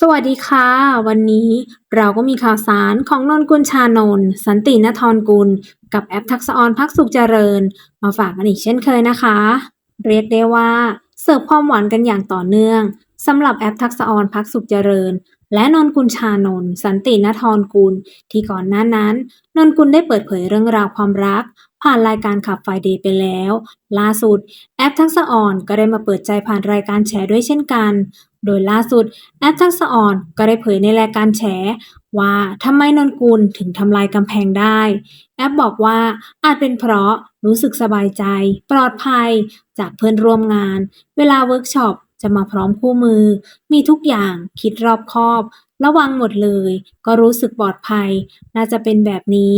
สวัสดีค่ะ วันนี้เราก็มีข่าวสารของนนกุลชานนสันตินทรกุล กับแอปทักษออนพักสุขเจริญ มาฝากกันอีกเช่นเคยนะคะ เรียกได้ว่า เสิร์ฟความหวานกันอย่างต่อเนื่องสำหรับแอปทักษออนพักสุขเจริญ และนนกุลชานนสันตินทรกุล ที่ก่อนหน้านั้น นนกุลได้เปิดเผยเรื่องราวความรัก ผ่านรายการขับไฟเดย์ไปแล้ว ล่าสุด แอปทักษะออนก็ได้มาเปิดใจผ่านรายการแฉด้วยเช่นกัน โดยล่าสุดแอปทักษะออนก็ได้เผยในรายการแฉว่าทำไมนนกุลถึงทำลายกำแพงได้ แอปบอกว่าอาจเป็นเพราะรู้สึกสบายใจ ปลอดภัย จากเพื่อนร่วมงาน เวลาเวิร์กช็อปจะมาพร้อมคู่มือ มีทุกอย่างคิดรอบคอบ ระวังหมดเลย ก็รู้สึกปลอดภัย น่าจะเป็นแบบนี้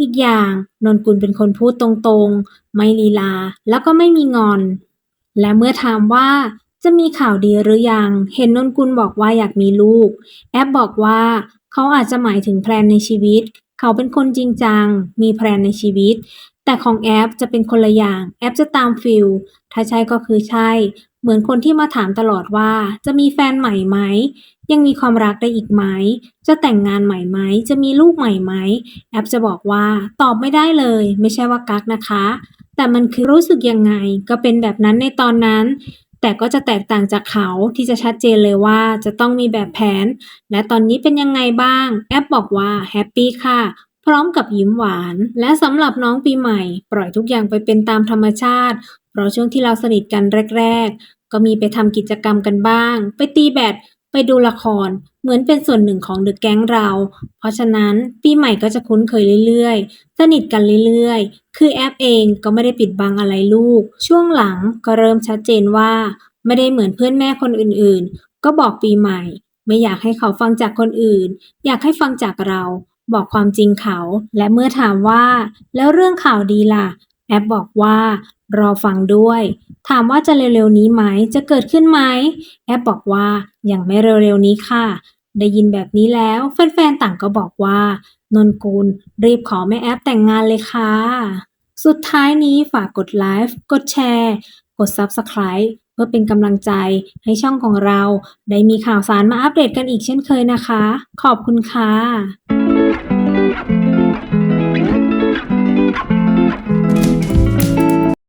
อีกอย่างนนกุลเป็นคนพูดตรงๆ ไม่ลีลาแล้วก็ไม่มีงอน และเมื่อถามว่าจะมีข่าวดีหรือยัง เห็นนนกุลบอกว่าอยากมีลูก แอปบอกว่าเขาอาจจะหมายถึงแพลนในชีวิต เขาเป็นคนจริงจัง มีแพลนในชีวิต แต่ของแอปจะเป็นคนละอย่างแอปจะตามฟิลถ้าใช่ก็คือใช่ เหมือนคนที่มาถามตลอดว่า จะมีแฟนใหม่ไหม ยังมีความรักได้อีกไหม จะแต่งงานใหม่ไหม จะมีลูกใหม่ไหม แอปจะบอกว่าตอบไม่ได้เลย ไม่ใช่ว่ากักนะคะ แต่มันคือรู้สึกยังไง ก็เป็นแบบนั้นในตอนนั้นแต่ก็จะแตกต่างจากเขาที่จะชัดเจนเลยว่าจะต้องมีแบบแผน และตอนนี้เป็นยังไงบ้าง แอปบอกว่าแฮปปี้ค่ะ ร้อมกับยิ้มหวาน และสำหรับน้องปีใหม่ ปล่อยทุกอย่างไปเป็นตามธรรมชาติ เพราะช่วงที่เราสนิทกันแรก ๆ ก็มีไปทำกิจกรรมกันบ้าง ไปตีแบดไปดูละคร เหมือนเป็นส่วนหนึ่งของเดอะแก๊งเรา เพราะฉะนั้นปีใหม่ก็จะคุ้นเคยเรื่อยๆ สนิทกันเรื่อยๆ คือแอปเองก็ไม่ได้ปิดบังอะไรลูก ช่วงหลังก็เริ่มชัดเจนว่า ไม่ได้เหมือนเพื่อนแม่คนอื่นๆ ก็บอกปีใหม่ ไม่อยากให้เขาฟังจากคนอื่น อยากให้ฟังจากเรา บอกความจริงเขา และเมื่อถามว่า แล้วเรื่องข่าวดีล่ะ แอปบอกว่า รอฟังด้วย ถามว่าจะเร็วๆนี้ไหม จะเกิดขึ้นไหม แอปบอกว่ายังไม่เร็วๆนี้ค่ะ ได้ยินแบบนี้แล้วแฟนๆต่างก็บอกว่า นนกุลรีบขอแม่แอปแต่งงานเลยค่ะ สุดท้ายนี้ฝากกดไลค์กดแชร์กด Subscribe เพื่อเป็นกำลังใจให้ช่องของเรา ได้มีข่าวสารมาอัปเดตกันอีกเช่นเคยนะคะ ขอบคุณค่ะ